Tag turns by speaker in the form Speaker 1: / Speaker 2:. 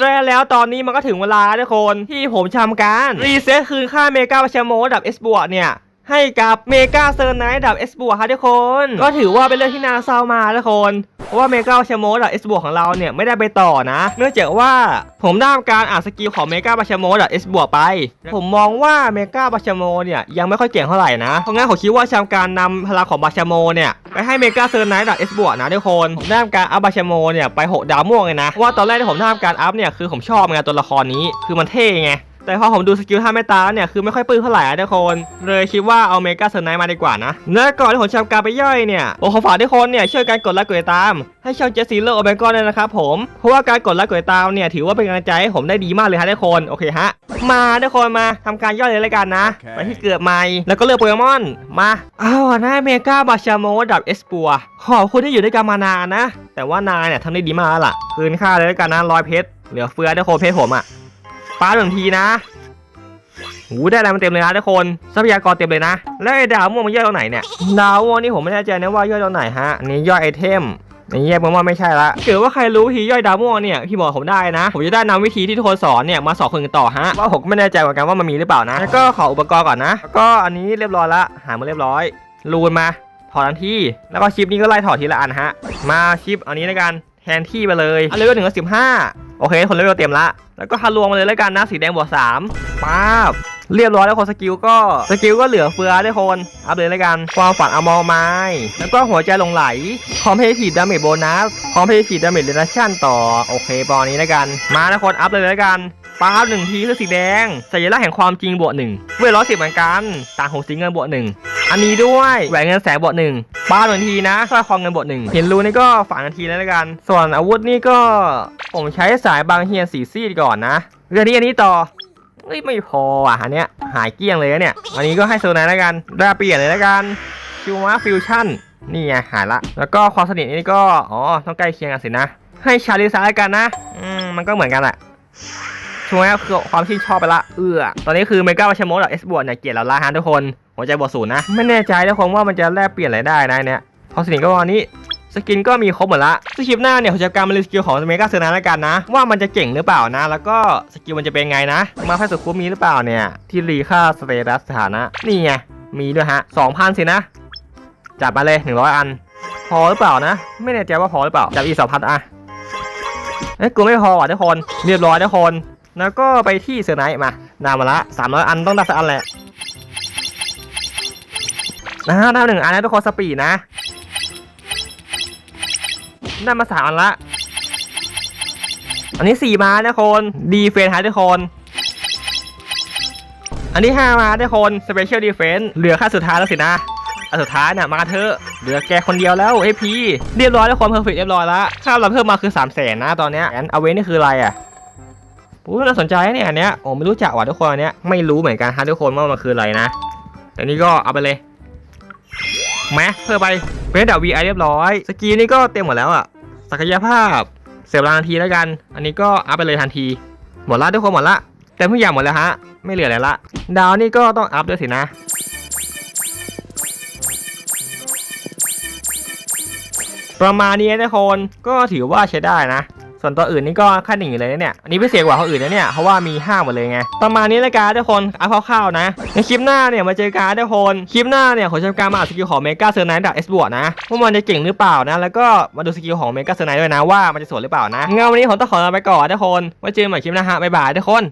Speaker 1: และแล้วตอนนี้มันก็ถึงเวลาทุกคนที่ผมทำการ รีเซ็ตคืนค่าเมกาประชาโมดับเอสบวกเนี่ยให้กับเมกาเซอร์ไนท์ดับเอสบวกครับทุกคน ก็ถือว่าเป็นเรื่องที่น่าเศร้ามากทุกคน ว่าเมกาชโมดับ S บวกของเราเนี่ยไม่ได้ไปต่อนะ เนื่องจากว่าผมได้ทำการอ่านสกิลของเมกาประชโมดับ S บวกไป ผมมองว่าเมกาประชโมเนี่ยยังไม่ค่อยเก่งเท่าไหร่นะ เพราะงั้นผมคิดว่าทำการนำพลังของบาชโมเนี่ยไปให้เมกาเซอร์ไนท์ดับ S บวกนะทุกคนผมได้ทำการอัพบาชโมเนี่ยไปหกดาวม่วงเลยนะเพราะว่าตอนแรกที่ผมได้ทำการอัพเนี่ยคือผมชอบไงตัวละครนี้คือมันเท่ไง แต่พอผมดูสกิลท่าแม่ตาเนี่ยคือไม่ค่อยปลื้มเท่าไหร่อะทุกคน เลยคิดว่าเอาเมกาเซอร์ไนท์มาดีกว่านะและก่อนที่ผมจะทำการไปย่อยเนี่ยผมขอฝากทุกคนเนี่ยช่วยกันกดไลค์กดติดตาม ให้ช่องเจสซี่เลอร์โอเบกอนด้วยนะครับผมเพราะว่าการกดไลค์กดติดตามเนี่ยถือว่าเป็นกำลังใจให้ผมได้ดีมากเลยฮะทุกคนโอเคฮะมาทุกคนมาทำการย่อยเลยแล้วกันนะ
Speaker 2: โอเค
Speaker 1: ไปที่เกิดใหม่แล้วก็เลือกโปเกมอนมาเอาอะนะเมกาบาชาโมดับเอสปัวขอบคุณที่อยู่ด้วยกันมานานนะ แต่ว่านายเนี่ยทำได้ดีมากแล้วล่ะ คืนค่าเลยแล้วกันนะร้อยเพชรเหลือเฟือทุกคนเพชรผมอะ ป้าหนึ่งทีนะหูได้อะไรมาเต็มเลยนะทุกคนทรัพยากรเต็มเลยนะ แล้วไอ้ดาวม่วงมันย่อยตรงไหนเนี่ยดาวม่วงนี่ผมไม่แน่ใจนะว่าย่อยตรงไหนฮะนนี้ย่อยไอเทมนนี้แยกมาว่าไม่ใช่ละเกิดว่าใครรู้วิธีย่อยดาวม่วงเนี่ยพี่บอกผมได้นะ ผมจะได้นำวิธีที่ทุกคนสอนเนี่ยมาสอนคนอื่นต่อฮะว่าผมก็ไม่แน่ใจเหมือนกันว่ามันมีหรือเปล่านะแล้วก็ขออุปกรณ์ก่อนนะแล้วก็อันนี้เรียบร้อยละหามาเรียบร้อยรูนมาถอดทันทีแล้วก็ชิปนี้ก็ไล่ถอดทีละอันฮะ มาชิปอันนี้แล้วกันแทนที่ไปเลยอันเลเวลหนึ่งก็สิบห้า โอเค คนเลเวลเต็มละ แล้วก็ทะลวงมาเลยแล้วกันนะ สีแดงบวกสามป๊าบ เรียบร้อยแล้วคนสกิลก็สกิลก็เหลือเฟือได้คน อัพเลยแล้วกัน ความฝันอมอไม้ แล้วก็หัวใจลงไหล คอมเพลทีฟดาเมจโบนัส คอมเพลทีฟดาเมจเรนชั่นต่อ โอเคบอนี้แล้วกัน มาแล้วคน อัพเลยแล้วกันป้าบหนึ่งทีคือสีแดงสัญลักษณ์แห่งความจริงบวกหนึ่งเวทร้อยสิบเหมือนกัน ต่างของสีเงินบวกหนึ่ง อันนี้ด้วยแหวนเงินแสนบวกหนึ่งป้าบหนึ่งทีนะสร้อยคอเงินบวกหนึ่งเห็นรูนี่ก็ฝันนาทีแล้วล้วกัน ส่วนอาวุธนี่ก็ผมใช้สายบางเฮียนสีซีดก่อนนะเรื่องนี้อันนี้ต่อเฮ้ยไม่พออะอันเนี้ยหายเกลี้ยงเลยเนี่ยอันนี้ก็ให้โซนายแล้วกันได้เปลี่ยนเลยแล้วกันคิวมาฟิวชั่นนี่ไงหายละ แล้วก็ความสนิทนี่ก็อ๋อต้องใกล้เคียงกันสินะให้ชาลิซาแล้วกันนะอืมมันก็เหมือนกันแหละช่วยคือความชื่นชอบไปละเอือตอนนี้คือเมกาวัชโมดเอสบวกเนี่ยเกลียดเราละฮะทุกคน หัวใจบวกศูนย์นะ ไม่แน่ใจทุกคนว่ามันจะแลกเปลี่ยนอะไรได้นะเนี่ยความสนิทก็วันนี้สกินก็มีครบหมดละสคลิปหน้าเนี่ยผมจะการมารีวิวสกิลของเมกาเซอร์นาแล้วกันนะ ว่ามันจะเก่งหรือเปล่านะ แล้วก็สกิลมันจะเป็นไงนะ มาให้สุดคุ้มมีหรือเปล่าเนี่ย ที่รีค่าสเตตัสสถานะ นี่ไง มีด้วยฮะ2,000สินะ จับมาเลย 100 อัน พอหรือเปล่านะ ไม่แน่ใจว่าพอหรือเปล่า จับอีก2,000อะเอ้ยกูไม่พอว่ะทุกคน เรียบร้อยทุกคน แล้วก็ไปที่เซอร์ไนท์มานามาละ300 อันต้องได้สักอันแหละ นะฮะได้หนึ่งอันนะทุกคนสปีดนะได้มาสามอันละ อันนี้สี่มานะคนดีเฟนฮะทุกคน อันนี้ห้ามาทุกคนสเปเชียลดีเฟนเหลือค่าสุดท้ายแล้วสินะอันสุดท้ายเนี่ยมาเถอะเหลือแกคนเดียวแล้วเอพีเรียบร้อยแล้วคนเพอร์เฟกเรียบร้อยแล้วค่าเราเพิ่มมาคือ3ามแสนนะตอนเนี้ยแอนเอาเวนนี่คืออะไรอะอู้น่าสนใจเนี่ยอันเนี้ยโอ้ไม่รู้จักว่ะทุกคนอันเนี้ยไม่รู้เหมือนกันฮะทุกคนว่ามันคืออะไรนะแต่นี่ก็เอาไปเลย แมเพิ่มไปเป็นดาวีไอเรียบร้อย สกีนี่ก็เต็มหมดแล้วอะศักยภาพเสียเวลาทันทีแล้วกัน อันนี้ก็อัพไปเลยทันที หมดละทุกคนหมดละเต็มทุกอย่างหมดแล้วฮะ ไม่เหลืออะไรละ ดาวนี่ก็ต้องอัพด้วยสินะ ประมาณนี้นะคนก็ถือว่าใช้ได้นะ ส่วนตัวอื่นนี่ก็ขั้นหนึ่งอยู่เลยนะเนี่ยอันนี้พิเศษกว่าเขาอื่นนะเนี่ยเพราะว่ามีห้าหมดเลยไงประมาณนี้ละกันทุกคนเอาคร่าวๆนะ ในคลิปหน้าเนี่ยมาเจอกันทุกคนคลิปหน้าเนี่ยขอจะทำการมาอัดสกิลของเมกาเซอร์ไนท์ดับเอสบวกนะว่ามันจะเก่งหรือเปล่านะ แล้วก็มาดูสกิลของเมกาเซอร์ไนท์ด้วยนะว่ามันจะสวนหรือเปล่านะงั้นวันนี้ผมต้องขอลาไปก่อนทุกคนไว้เจอกันใหม่คลิปหน้าฮะบ๊ายบายทุกคน